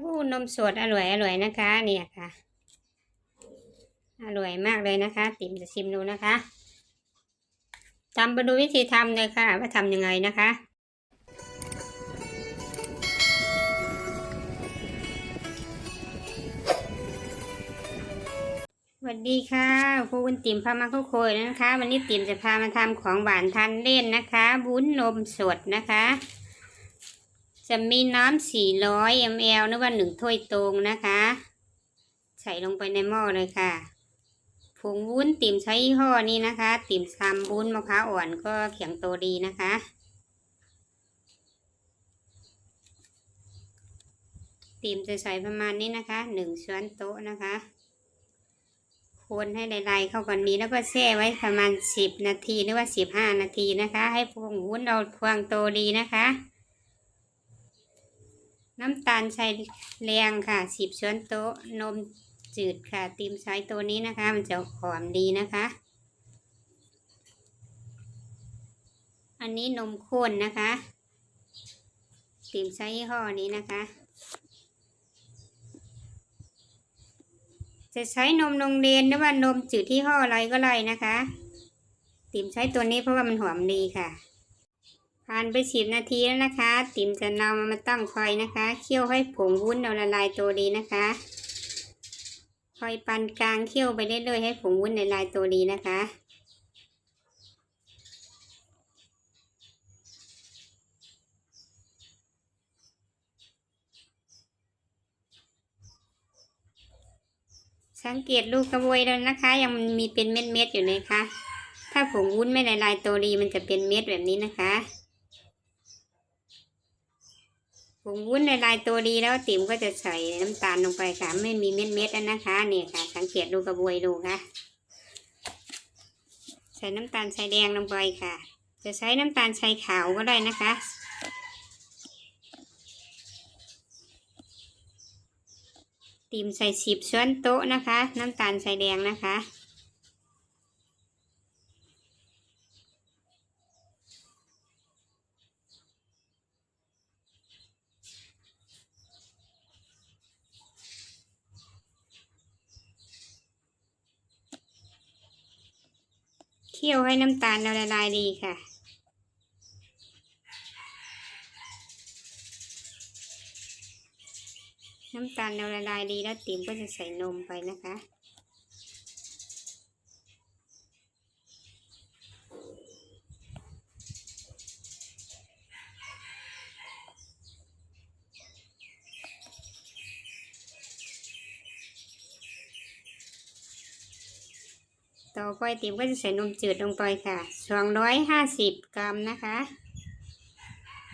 ผู้นมสดอร่อยอร่อยนะคะ เนี่ยค่ะ อร่อยมากเลยนะคะ ติ๋มจะชิมดูนะคะทำมาดูวิธีทำเลยค่ะ ว่าทำยังไงนะคะสวัสดีค่ะครูคุณติ๋มพามาคุโคยนะคะ วันนี้ติ๋มจะพามาทำของหวานทานเล่นนะคะวุ้นนมสดนะคะ จะมีน้ำ400 ml นึกว่าหนึ่งถ้วยตรงนะคะ ใส่ลงไปในหม้อเลยค่ะผงวุ้นติ่มใช้ยี่ห้อนี้นะคะ ติ่มซำวุ้นมะพร้าวอ่อนก็เขียงโตดีนะคะ ติ่มจะใส่ประมาณนี้นะคะหนึ่งช้อนโต๊ะนะคะ คนให้ละลายเข้ากันดีแล้วก็แช่ไว้ประมาณสิบนาทีหรือว่าสิบห้านาทีนะคะ ให้ผงวุ้นเราพวงโตดีนะคะ น้ำตาลใช้แรงค่ะสิบช้อนโต๊ะนมจืดค่ะตีมใช้ตัวนี้นะคะ มันจะหอมดีนะคะ อันนี้นมข้นนะคะตีมใช้ยี่ห้อนี้นะคะ จะใช้นมโรงเรียนหรือว่านมจืดที่ห้ออะไรก็ได้นะคะติมใช้ตัวนี้เพราะว่ามันหอมดีค่ะ ผ่านไปสิบนาทีแล้วนะคะ ติ๋มจะนำมาตั้งไฟนะคะ เคี่ยวให้ผงวุ้นเราละลายตัวดีนะคะไฟปานกลางเคี่ยวไปเรื่อยๆให้ผงวุ้นละลายตัวดีนะคะสังเกตลูกกระบวยแล้วนะคะ ยังมีเป็นเม็ดๆอยู่เลยค่ะ ถ้าผงวุ้นไม่ละลายตัวดีมันจะเป็นเม็ดแบบนี้นะคะ ผงวุ้นละลายตัวดีแล้วติ๋มก็จะใส่น้ำตาลลงไปค่ะ ไม่มีเม็ดๆแล้วนะคะเนี่ยค่ะ สังเกตลูกระบวยดูค่ะ ใส่น้ำตาลใส่แดงลงไปค่ะ จะใช้น้ำตาลใส่ขาวก็ได้นะคะติมใส่สิบช้อนโต๊ะนะคะ น้ำตาลใส่แดงนะคะ เคี่ยวให้น้ำตาลเราละลายดีค่ะ น้ำตาลเราละลายดีแล้วติ๋มก็จะใส่นมไปนะคะ ต่อไปติมก็จะใส่นมจืดลงไปค่ะสองร้อยห้าสิบกรัมนะคะ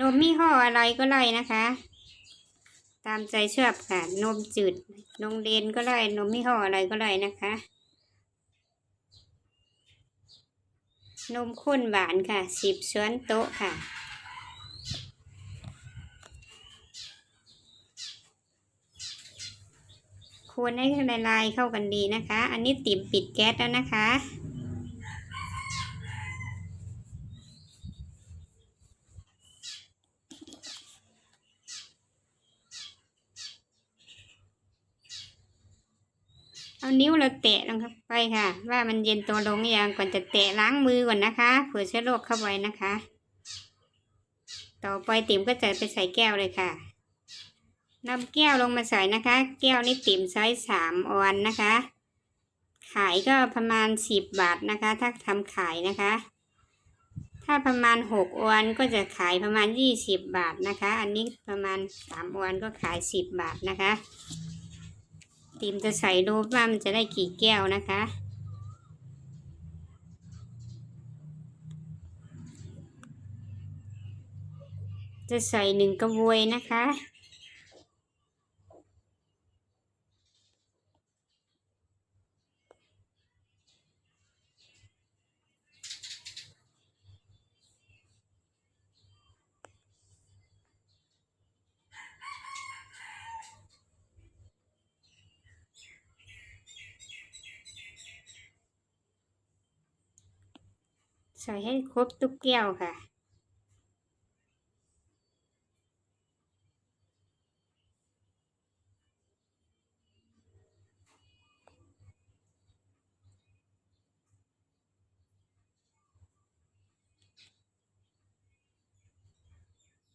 นมมี่ห้ออะไรก็ได้นะคะ ตามใจชอบค่ะ นมจืดนมเรนก็ได้ นมมี่ห้ออะไรก็ได้นะคะ นมข้นหวานค่ะสิบช้อนโต๊ะค่ะ คนให้ละลายเข้ากันดีนะคะ อันนี้ติ๋มปิดแก๊สแล้วนะคะ เอานิ้วเราแตะลงไปค่ะ ว่ามันเย็นตัวลงอยังก่อนจะแตะล้างมือก่อนนะคะเผื่อเชื้อโรคเข้าไปนะคะ ต่อไปติ๋มก็จะไปใส่แก้วเลยค่ะ นำแก้วลงมาใส่นะคะ แก้วนี้ติ๋มไซส์สามออนนะคะ ขายก็ประมาณสิบบาทนะคะ ถ้าทำขายนะคะ ถ้าประมาณหกออนก็จะขายประมาณยี่สิบบาทนะคะ อันนี้ประมาณสามออนก็ขายสิบบาทนะคะ ติ่มจะใส่ดูว่ามันจะได้กี่แก้วนะคะจะใส่หนึ่งกระบวยนะคะ ใส่ให้ครบทุกแก้วค่ะ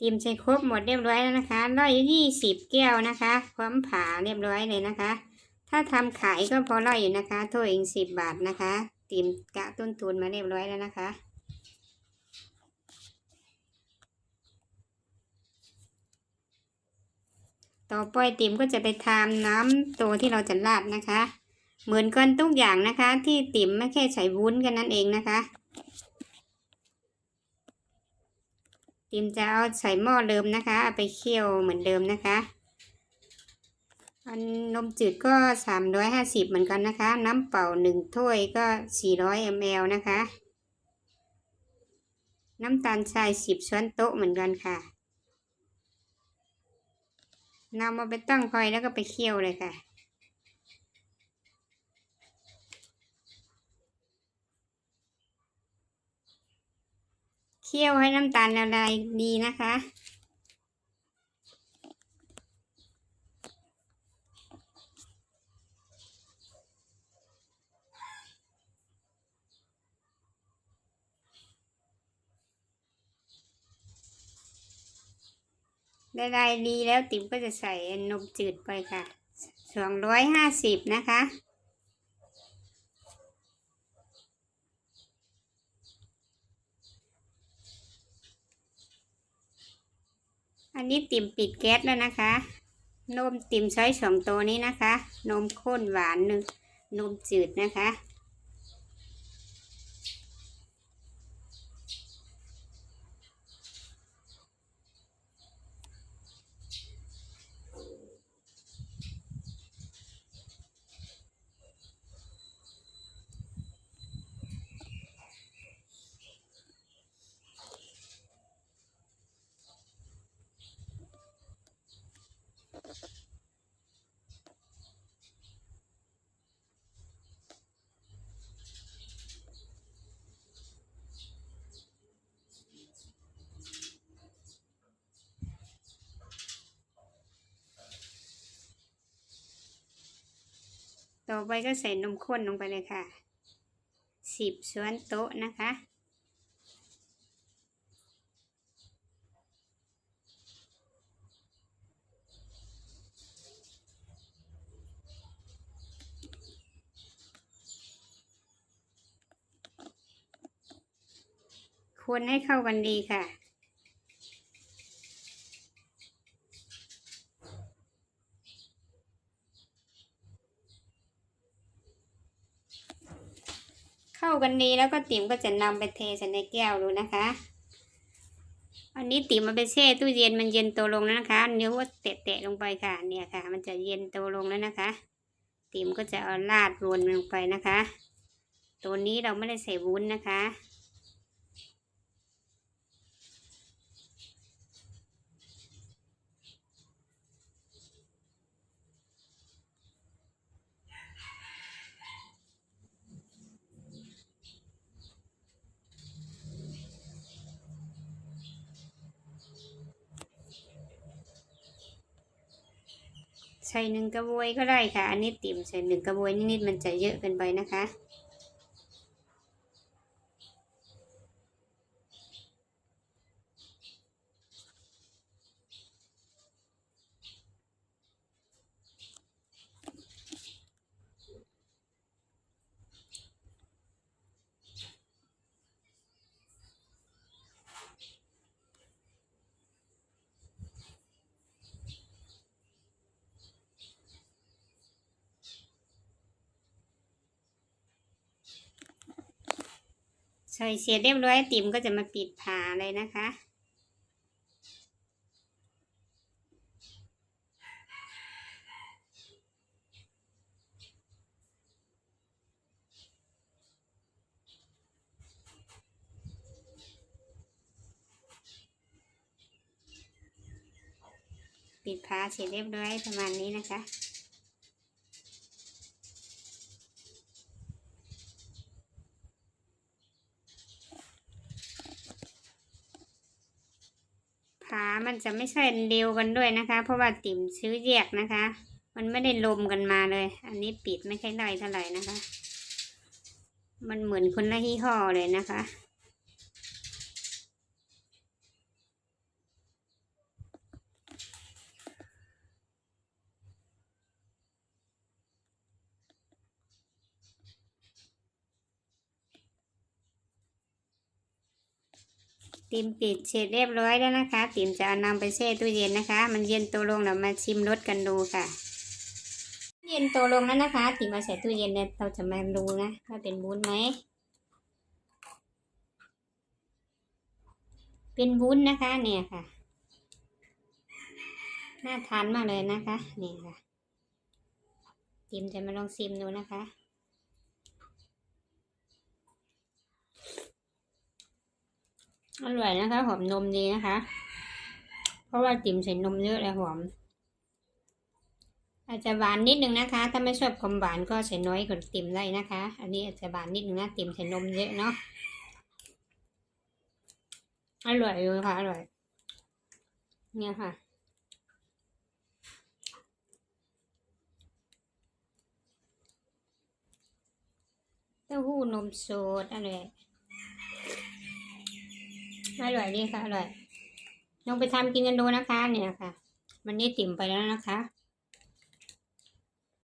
ติมใส่ครบหมดเรียบร้อยแล้วนะคะร้อยยี่สิบแก้วนะคะ พร้อมผ่าเรียบร้อยเลยนะคะ ถ้าทำขายก็พอร้อยอยู่นะคะถ้วยเองสิบบาทนะคะ ติมกะต้นทุนมาเรียบร้อยแล้วนะคะ ต่อไปติมก็จะไปทำน้ำตัวที่เราจะราดนะคะ เหมือนกันทุกอย่างนะคะ ที่ติมไม่แค่ใส่วุ้นกันนั่นเองนะคะติมจะเอาใส่หม้อเดิมนะคะเอาไปเคี่ยวเหมือนเดิมนะคะ อันนมจืดก็สามร้อยห้าสิบเหมือนกันนะคะ น้ำเปล่าหนึ่งถ้วยก็สี่ร้อยมลนะคะ น้ำตาลทรายสิบช้อนโต๊ะเหมือนกันค่ะนำมาไปตั้งไฟแล้วก็ไปเคี่ยวเลยค่ะ เคี่ยวให้น้ำตาลละลายดีนะคะ ละลายดีแล้วติ๋มก็จะใส่นมจืดไปค่ะสองร้อยห้าสิบนะคะ อันนี้ติ่มปิดแก๊สแล้วนะคะ นมติ่มใช้สองตัวนี้นะคะ นมข้นหวานหนึ่งนมจืดนะคะ ต่อไปก็ใส่นมข้นลงไปเลยค่ะสิบช้อนโต๊ะนะคะ คนให้เข้ากันดีค่ะ เข้ากันดีแล้วก็ติ๋มก็จะนำไปเทใส่ในแก้วดูนะคะ อันนี้ติ๋มมาไปแช่ตู้เย็นมันเย็นตัวลงแล้วนะคะนิ้วก็แตะๆลงไปค่ะ เนี่ยค่ะ มันจะเย็นตัวลงแล้วนะคะ ติ๋มก็จะเอาราดวนลงไปนะคะ ตัวนี้เราไม่ได้ใส่วุ้นนะคะ ใส่หนึ่งกระบวยก็ได้ค่ะ อันนี้ติ่มใส่หนึ่งกระบวยนิดๆมันจะเยอะเกินไปนะคะ ใส่เสร็จเรียบร้อยติ๋มก็จะมาปิดผาเลยนะคะ ปิดผาเสร็จเรียบร้อยประมาณนี้นะคะ มันจะไม่ใช่เดียวกันด้วยนะคะ เพราะว่าติ่มซื้อแยกนะคะ มันไม่ได้ลมกันมาเลย อันนี้ปิดไม่ค่อยได้เท่าไหร่นะคะ มันเหมือนคนละยี่ห้อเลยนะคะ ติมปิดเสร็จเรียบร้อยแล้วนะคะ ติมจะเอานำไปแช่ตู้เย็นนะคะ มันเย็นตัวลงเรามาชิมรสกันดูค่ะ เย็นตัวลงแล้วนะคะ ติมมาใส่ตู้เย็นเนี่ยเราจะมาดูนะว่าเป็นวุ้นไหมเป็นวุ้นนะคะเนี่ยค่ะน่าทานมากเลยนะคะนี่ค่ะติมจะมาลองชิมดูนะคะ อร่อยนะคะ หอมนมดีนะคะ เพราะว่าติ่มใส่นมเยอะเลยหอม อาจจะหวานนิดนึงนะคะ ถ้าไม่ชอบความหวานก็ใส่น้อยกว่าติ่มได้นะคะ อันนี้อาจจะหวานนิดนึงนะติ่มใส่นมเยอะเนาะ อร่อยเลยค่ะ อร่อย เนี่ยค่ะเต้าหู้นมสดอร่อย อร่อยดีค่ะ อร่อย ลองไปทำกินกันดูนะคะ เนี่ยค่ะ มันนี่ติ่มไปแล้วนะคะ